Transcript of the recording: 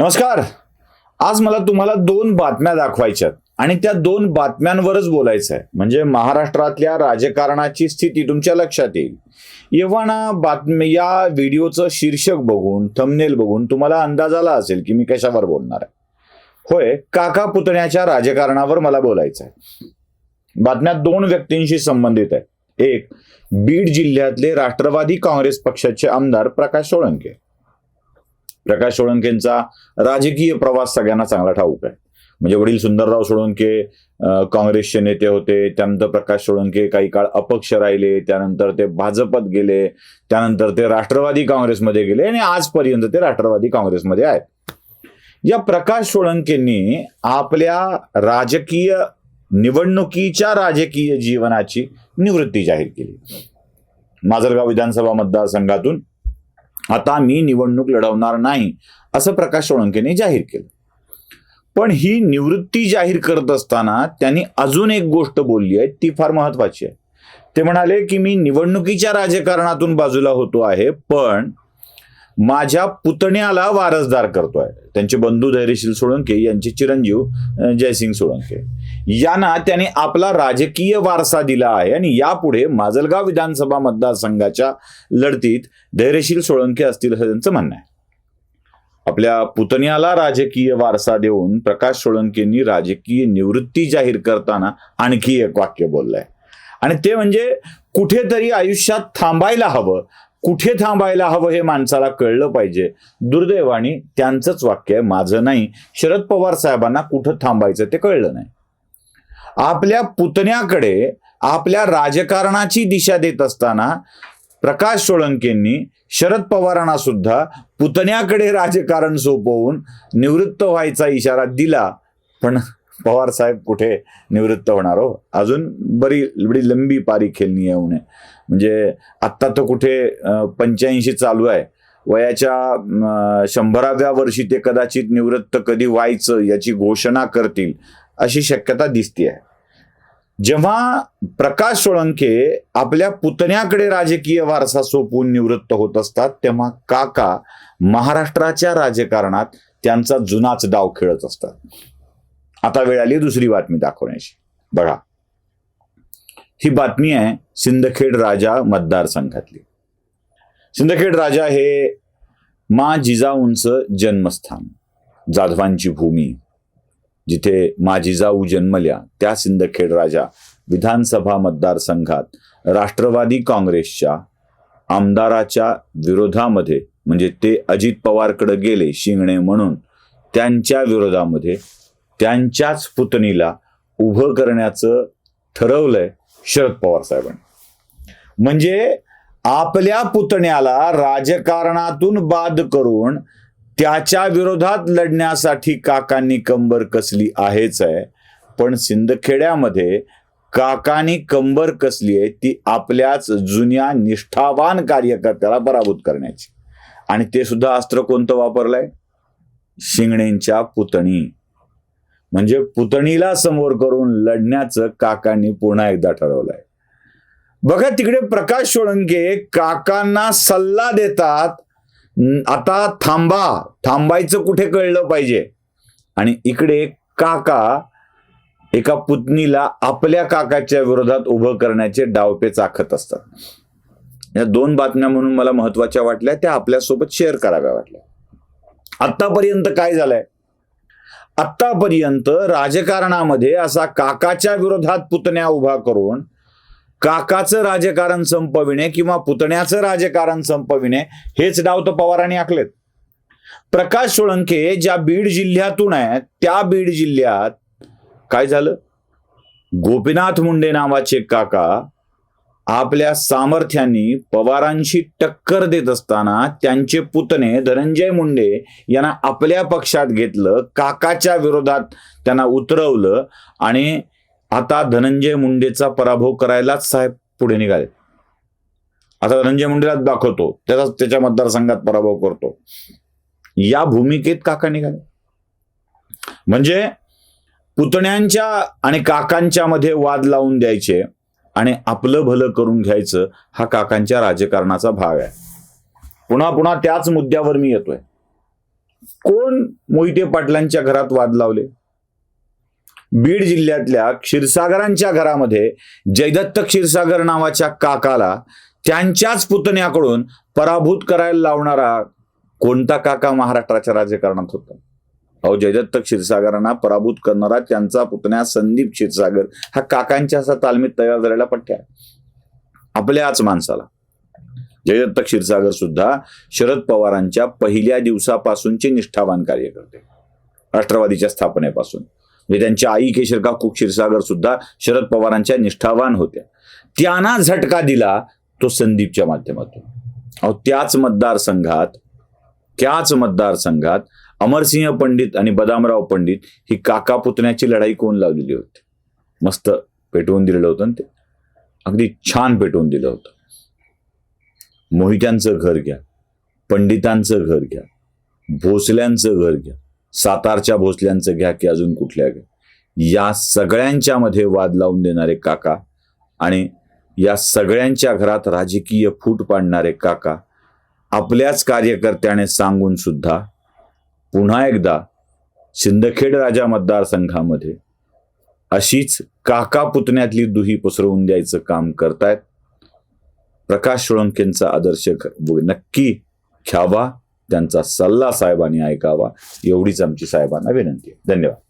नमस्कार. आज मला तुम्हाला दोन बातम्या दाखवायच्यात आणि त्या दोन बातम्यांवरच बोलायचं आहे. म्हणजे महाराष्ट्रातल्या राजकारणाची स्थिती तुमच्या लक्षात येईल. जेव्हा ना बातमी या व्हिडिओचं शीर्षक बघून थंबनेल बघून तुम्हाला अंदाज आला असेल की मी कशावर बोलणार आहे. होय काका पुतण्याच्या राजकारणावर मला बोलायचं आहे. बातम्या दोन व्यक्तींशी संबंधित आहे एक बीड जिल्ह्यातले राष्ट्रवादी काँग्रेस पक्षाचे आमदार प्रकाश सोळंके. प्रकाश सोळंकेंचा राजकीय प्रवास सगळ्यांना चांगला ठाऊक आहे. म्हणजे वडील सुंदरराव सोळंके काँग्रेसचे नेते होते त्यानंतर प्रकाश सोळंके काही काळ अपक्ष राहिले त्यानंतर ते भाजपत गेले त्यानंतर ते राष्ट्रवादी काँग्रेसमध्ये गेले आणि आजपर्यंत ते राष्ट्रवादी काँग्रेसमध्ये आहेत. या प्रकाश सोळंकेंनी आपल्या राजकीय निवडणुकीच्या राजकीय जीवनाची निवृत्ती जाहीर केली. माजलगाव विधानसभा मतदारसंघातून आता मी निवडणूक लढवणार नाही असं प्रकाश सोळंकेने जाहीर केलं. पण ही निवृत्ती जाहीर करत असताना त्यांनी अजून एक गोष्ट बोलली आहे ती फार महत्वाची आहे. ते म्हणाले की मी निवडणुकीच्या राजकारणातून बाजूला होतो आहे पण माझ्या पुतण्याला वारसदार करतोय. त्यांचे बंधू धैर्यशील सोळंके यांचे चिरंजीव जयसिंग सोळंके. यांना त्याने आपला राजकीय वारसा दिला आहे आणि यापुढे माजलगाव विधानसभा मतदारसंघाच्या लढतीत धैर्यशील सोळंके असतील असं त्यांचं म्हणणं आहे. आपल्या पुतण्याला राजकीय वारसा देऊन प्रकाश सोळंकेंनी राजकीय निवृत्ती जाहीर करताना आणखी एक वाक्य बोललंय. आणि ते म्हणजे कुठेतरी आयुष्यात थांबायला हवं कुठे थांबायला हवं हे माणसाला कळलं पाहिजे. दुर्दैवाने त्यांचंच वाक्य आहे माझं नाही. शरद पवार साहेबांना कुठं थांबायचं ते कळलं नाही. आपल्या पुतण्याकडे आपल्या राजकारणाची दिशा देत असताना प्रकाश सोळंकेंनी शरद पवारांना सुद्धा पुतण्याकडे राजकारण सोपवून निवृत्त व्हायचा इशारा दिला. पण पवार साहेब कुठे निवृत्त होणार हो? अजून बरी बडी लंबी पारी खेळणी आहे उन्हे. म्हणजे आत्ता तर कुठे पंच्याऐंशी चालू आहे. वयाच्या शंभराव्या वर्षी ते कदाचित निवृत्त कधी व्हायचं याची घोषणा करतील अशी शक्यता दिसते आहे. जेव्हा प्रकाश सोळंके आपल्या पुतण्याकडे राजकीय वारसा सोपवून निवृत्त होत असतात तेव्हा काका महाराष्ट्राच्या राजकारणात त्यांचा जुनाच डाव खेळत असतात. आता वेळ आली दुसरी बातमी दाखवण्याची. बघा. ही बातमी आहे सिंदखेड राजा मतदारसंघातली सिंदखेड राजा हे मा जिजाऊंचं जन्मस्थान जाधवांची भूमी. जिथे मा जिजाऊ जन्मल्या त्या सिंदखेड राजा विधानसभा मतदारसंघात राष्ट्रवादी काँग्रेसच्या आमदाराच्या विरोधामध्ये म्हणजे ते अजित पवारकडे गेले शिंगणे म्हणून त्यांच्या विरोधामध्ये त्यांच्याच पुतणीला उभं करण्याचं ठरवलंय शरद पवार साहेबांनी. म्हणजे आपल्या पुतण्याला राजकारणातून बाद करून त्याच्या विरोधात लढण्यासाठी काकांनी कंबर कसली आहेच आहे. पण सिंदखेड्यामध्ये काकांनी कंबर कसली आहे ती आपल्याच जुन्या निष्ठावान कार्यकर्त्याला पराभूत करण्याची. आणि ते सुद्धा अस्त्र कोणतं वापरलंय? शिंगणेंच्या पुतणी. म्हणजे पुतणीला समोर करून लढण्याचं काकांनी पुन्हा एकदा ठरवलंय. बघा तिकडे प्रकाश सोळंके काकांना सल्ला देतात आता थांबा थांबायचं कुठे कळलं पाहिजे? आणि इकडे काका एका पुतणीला आपल्या काकाच्या विरोधात उभं करण्याचे डावपे चाखत असतात. या दोन बातम्या म्हणून मला महत्त्वाच्या वाटल्या त्या आपल्यासोबत शेअर कराव्या वाटल्या. आतापर्यंत काय झालंय? आतापर्यंत राजकारणामध्ये असा काकाच्या विरोधात पुतण्या उभा करून काकाचं राजकारण संपविणे किंवा पुतण्याचं राजकारण संपविणे हेच डाव तर पवारांनी आखलेत. प्रकाश सोळंके ज्या बीड जिल्ह्यातून आहेत त्या बीड जिल्ह्यात काय झालं? गोपीनाथ मुंडे नावाचे काका आपल्या सामर्थ्याने पवारांशी टक्कर देत असताना त्यांचे पुतणे धनंजय मुंडे यांना आपल्या पक्षात घेतलं काकाच्या विरोधात त्यांना उतरवलं आणि आता धनंजय मुंडेचा पराभव करायलाच साहेब पुढे निघाले. आता धनंजय मुंडेलाच दाखवतो त्याचा त्याच्या मतदारसंघात पराभव करतो. या भूमिकेत काका निघाले. म्हणजे पुतण्यांच्या आणि काकांच्या मध्ये वाद लावून द्यायचे. आणि आपलं भलं करून घ्यायचं हा काकांच्या राजकारणाचा भाग आहे. पुन्हा पुन्हा त्याच मुद्द्यावर मी येतोय. कोण मोहिते पाटलांच्या घरात वाद लावले? बीड जिल्ह्यातल्या क्षीरसागरांच्या घरामध्ये जयदत्त क्षीरसागर नावाच्या काकाला त्यांच्याच पुतण्याकडून पराभूत करायला लावणारा कोणता काका महाराष्ट्राच्या राजकारणात होता? अहो जयदत्त क्षीरसागरांना पराभूत करणारा त्यांचा पुतण्या संदीप क्षीरसागर हा काकांच्या असा तालमीत तयार झालेला पठ्या आपल्याच माणसाला. जयदत्त क्षीरसागर सुद्धा शरद पवारांच्या पहिल्या दिवसापासूनचे निष्ठावान कार्यकर्ते. राष्ट्रवादीच्या स्थापनेपासून. म्हणजे त्यांच्या आई केशर काकू क्षीरसागर सुद्धा शरद पवारांच्या निष्ठावान होत्या. त्यांना झटका दिला तो संदीपच्या माध्यमातून. अहो त्याच मतदारसंघात त्याच मतदारसंघात अमरसिंह पंडित आणि बदामराव पंडित ही काका पुतण्याची लढाई कोण लावलेली होती? मस्त पेटवून दिलेलं होतं ते. अगदी छान पेटवून दिलं होतं. मोहित्यांचं घर घ्या पंडितांचं घर घ्या भोसल्यांचं घर घ्या सातारच्या भोसल्यांचं घ्या की अजून कुठल्या घ्या. या सगळ्यांच्या मध्ये वाद लावून देणारे काका आणि या सगळ्यांच्या घरात राजकीय फूट पाडणारे काका आपल्याच कार्यकर्त्याने सांगून सुद्धा पुन्हा एकदा सिंदखेड राजा मतदारसंघामध्ये अशीच काका पुतण्यातली दुही पसरवून द्यायचं काम करतायत. प्रकाश सोळंकेंचा आदर्श नक्की घ्यावा त्यांचा सल्ला साहेबांनी ऐकावा एवढीच आमची साहेबांना विनंती आहे. धन्यवाद.